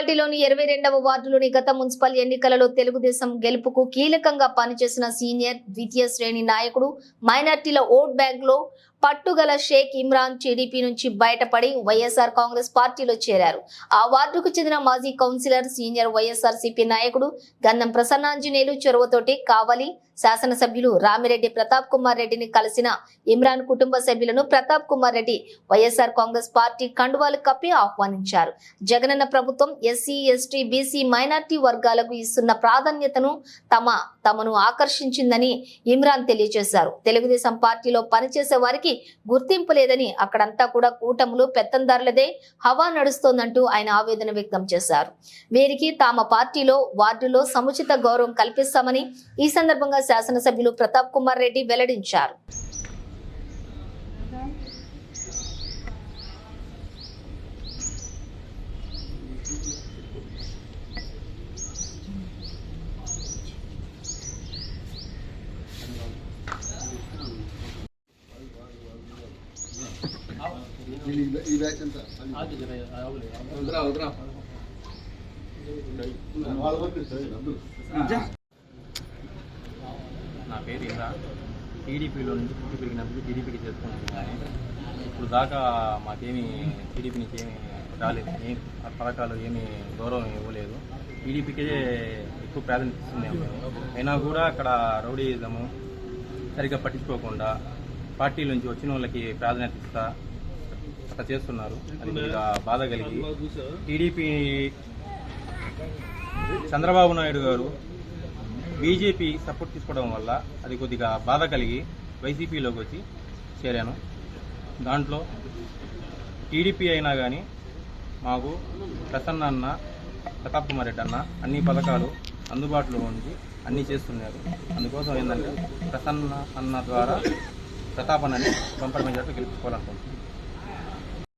ఇరవై రెండవ వార్డులోని గత మున్సిపల్ ఎన్నికలలో తెలుగుదేశం గెలుపుకు కీలకంగా పనిచేసిన సీనియర్ ద్వితీయ శ్రేణి నాయకుడు మైనార్టీల ఓట్ బ్యాంక్లో పట్టుగల షేక్ ఇమ్రాన్ టీడీపీ నుంచి బయటపడి వైఎస్ఆర్ కాంగ్రెస్ పార్టీలో చేరారు. ఆ వార్డుకు చెందిన మాజీ కౌన్సిలర్ సీనియర్ వైఎస్ఆర్ నాయకుడు గంధం ప్రసన్నాంజనేయులు చొరవతోటి కావలి శాసనసభ్యులు రామిరెడ్డి ప్రతాప్ కుమార్ రెడ్డిని కలిసిన ఇమ్రాన్ కుటుంబ సభ్యులను ప్రతాప్ కుమార్ రెడ్డి వైఎస్ఆర్ కాంగ్రెస్ పార్టీ కండువాలు కప్పి ఆహ్వానించారు. జగనన్న ప్రభుత్వం ఎస్సీ ఎస్టీ బీసీ మైనార్టీ వర్గాలకు ఇస్తున్న ప్రాధాన్యతను తమ తమను ఆకర్షించిందని ఇమ్రాన్ తెలియజేశారు. తెలుగుదేశం పార్టీలో పనిచేసే వారికి గుర్తింపు లేదని అక్కడంతా కూడా కూటములు పెత్తందారులదే హవా నడుస్తోందంటూ ఆయన ఆవేదన వ్యక్తం చేశారు. వీరికి తమ పార్టీలో వార్డులో సముచిత గౌరవం కల్పిస్తామని ఈ సందర్భంగా శాసనసభ్యులు ప్రతాప్ కుమార్ రెడ్డి వెల్లడించారు. ఈ బ్యాచ్ వదరా వదరా నా పేరు ఇంద్ర. టీడీపీలో నుంచి పుట్టి పెరిగినప్పుడు టీడీపీకి చేసుకున్నాను కానీ ఇప్పుడు దాకా మాకేమీ టీడీపీ నుంచి ఏమి రాలేదు. ఏ ఆ పథకాలు ఏమీ గౌరవం ఇవ్వలేదు. టీడీపీకే ఎక్కువ ప్రాధాన్యత ఇస్తుంది అయినా కూడా అక్కడ రౌడీయిజము సరిగ్గా పట్టించుకోకుండా పార్టీల నుంచి వచ్చిన వాళ్ళకి ప్రాధాన్యత ఇస్తా అట్లా చేస్తున్నారు. అది కొద్దిగా బాధ కలిగి. టీడీపీ చంద్రబాబు నాయుడు గారు బీజేపీ సపోర్ట్ తీసుకోవడం వల్ల అది కొద్దిగా బాధ కలిగి వైసీపీలోకి వచ్చి చేరాను. దాంట్లో టీడీపీ అయినా కానీ మాకు ప్రసన్న అన్న ప్రతాప్ కుమార్ రెడ్డి అన్న అన్ని పథకాలు అందుబాటులో ఉండి అన్నీ చేస్తున్నారు. అందుకోసం ఏంటంటే ప్రసన్న అన్న ద్వారా ప్రతాపన్ అని బంపర్ మెజార్టీ గెలుపుకోవాలనుకుంటున్నాను